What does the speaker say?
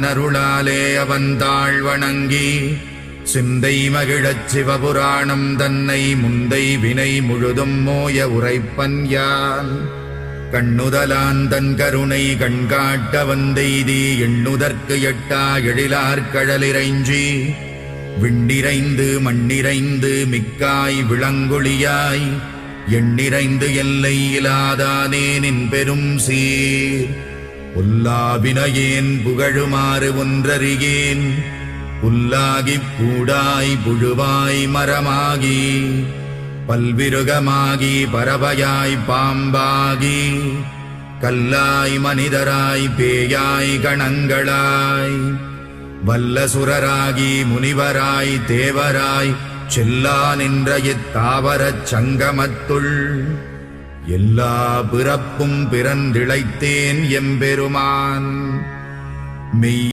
நருளாலே தாழ் வணங்கி சிந்தை மகிழச் சிவபுராணம் தன்னை முந்தை வினை முழுதும் மோய உரைப்பன் யான். கண்ணுதலான் தன் கருணை கண்காட்ட வந்தெய்தி எண்ணுதற்கு எட்டா எழிலார் கடலிறைஞ்சி விண்ணிறைந்து மண்ணிறைந்து மிக்காய் விளங்கொழியாய் எண்ணிறைந்து எல்லை இலாதானே நின் பெரும் சீர். புல்லாவினையேன் புகழுமாறு ஒன்றறியேன். புல்லாகிப் பூடாய் புழுவாய் மரமாகி. பல்விருகமாகி பறவையாய் பாம்பாகி. கல்லாய் மனிதராய் பேயாய் கணங்களாய். வல்லசுரராகி முனிவராய் தேவராய். செல்லா நின்ற இத்தாவரச் சங்கமத்துள். எல்லா பிறப்பும் பிறந்திழைத்தேன் எம்பெருமான். மெய்